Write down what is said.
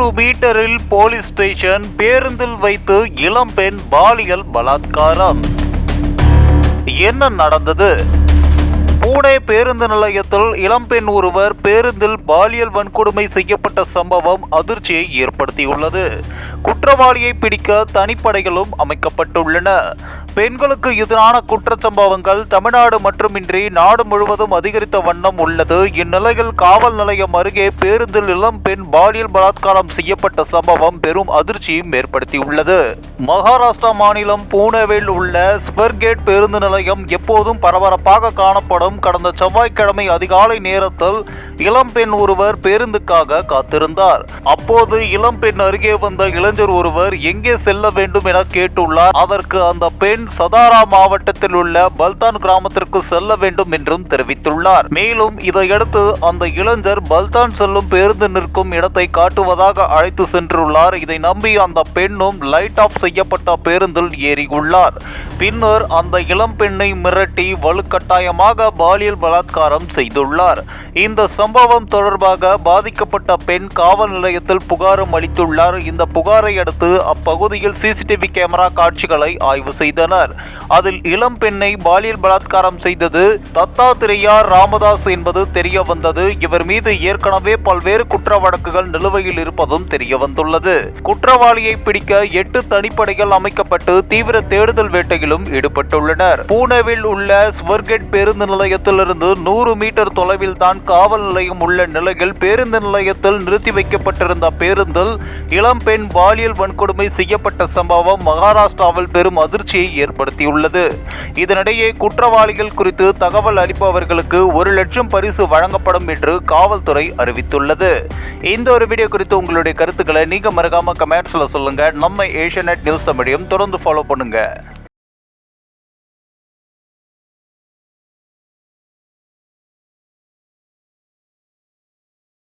நூறு மீட்டரில் police station பேருந்தில் வைத்து இளம்பெண் பாலியல் பலாத்காரம். என்ன நடந்தது? பூனே பேருந்து நிலையத்தில் இளம்பெண் ஒருவர் பேருந்தில் பாலியல் வன்கொடுமை செய்யப்பட்ட சம்பவம் அதிர்ச்சியை ஏற்படுத்தியுள்ளது. குற்றவாளியை பிடிக்க தனிப்படைகளும் அமைக்கப்பட்டுள்ளன. பெண்களுக்கு எதிரான குற்றச்சம்பவங்கள் தமிழ்நாடு மட்டுமின்றி நாடு முழுவதும் அதிகரித்த வண்ணம் உள்ளது. இந்நிலையில் காவல் நிலையம் அருகே பேருந்தில் இளம் பெண் பாலியல் பலாத்காரம் செய்யப்பட்ட சம்பவம் பெரும் அதிர்ச்சியும் ஏற்படுத்தியுள்ளது. மகாராஷ்டிரா மாநிலம் பூனேவில் உள்ள ஸ்வர்கேட் பேருந்து நிலையம் எப்போதும் பரபரப்பாக காணப்படும். கடந்த செவ்வாய்க்கிழமை அதிகாலை நேரத்தில் இளம்பெண் ஒருவர் பேருந்துக்காக காத்திருந்தார். அப்போது இளம்பெண் அருகே வந்த இளைஞர் ஒருவர் எங்கே செல்ல வேண்டும் என கேட்டுள்ளார். அதற்கு அந்த பெண் சதாரா மாவட்டத்தில் உள்ள பல்தான் கிராமத்திற்கு செல்ல வேண்டும் என்றும் தெரிவித்துள்ளார். மேலும் இதையடுத்து அந்த இளைஞர் பல்தான் செல்லும் பேருந்து நிற்கும் இடத்தை காட்டுவதாக அழைத்து சென்றுள்ளார். இதை நம்பி அந்த பெண்ணும் லைட் ஆஃப் செய்யப்பட்ட பேருந்தில் ஏறியுள்ளார். பின்னர் அந்த இளம் பெண்ணை மிரட்டி வலுக்கட்டாயமாக பாலியல் பலாத்காரம் செய்துள்ளார். இந்த சம்பவம் தொடர்பாக பாதிக்கப்பட்ட பெண் காவல் நிலையத்தில் புகாரும் அளித்துள்ளார். இந்த புகார் புகாரை அடுத்து அப்பகுதியில் சிசிடிவி கேமரா காட்சிகளை ஆய்வு செய்தனர். அதில் இளம் பெண்ணை பாலியல் பலாத்காரம் செய்தது தத்தாத்திரையா ராமதாஸ் என்பது தெரிய வந்தது இவர் மீது ஏற்கனவே பல்வேறு குற்ற வழக்குகள் நிலுவையில் இருப்பதும் தெரிய வந்துள்ளது குற்றவாளியை பிடிக்க எட்டு தனிப்படைகள் அமைக்கப்பட்டு தீவிர தேடுதல் வேட்டையிலும் ஈடுபட்டுள்ளனர். பூனேவில் உள்ள ஸ்வர்கெட் பேருந்து நிலையத்திலிருந்து நூறு மீட்டர் தொலைவில் தான் காவல் நிலையம் உள்ள நிலையில் பேருந்து நிலையத்தில் நிறுத்தி வைக்கப்பட்டிருந்த பேருந்தில் இளம்பெண் பாலியல் வன்கொடுமை செய்யப்பட்ட சம்பவம் மகாராஷ்டிராவில் பெரும் அதிர்ச்சியை ஏற்படுத்தியுள்ளது. இதனிடையே குற்றவாளிகள் குறித்து தகவல் அளிப்பவர்களுக்கு ஒரு லட்சம் பரிசு வழங்கப்படும் என்று காவல்துறை அறிவித்துள்ளது. இந்த ஒரு வீடியோ குறித்து உங்களுடைய கருத்துக்களை நீங்க மறக்காம கமெண்ட்ஸ்ல சொல்லுங்க. நம்ம ஏஷியநெட் நியூஸ் தமிழையும் தொடர்ந்து ஃபாலோ பண்ணுங்க.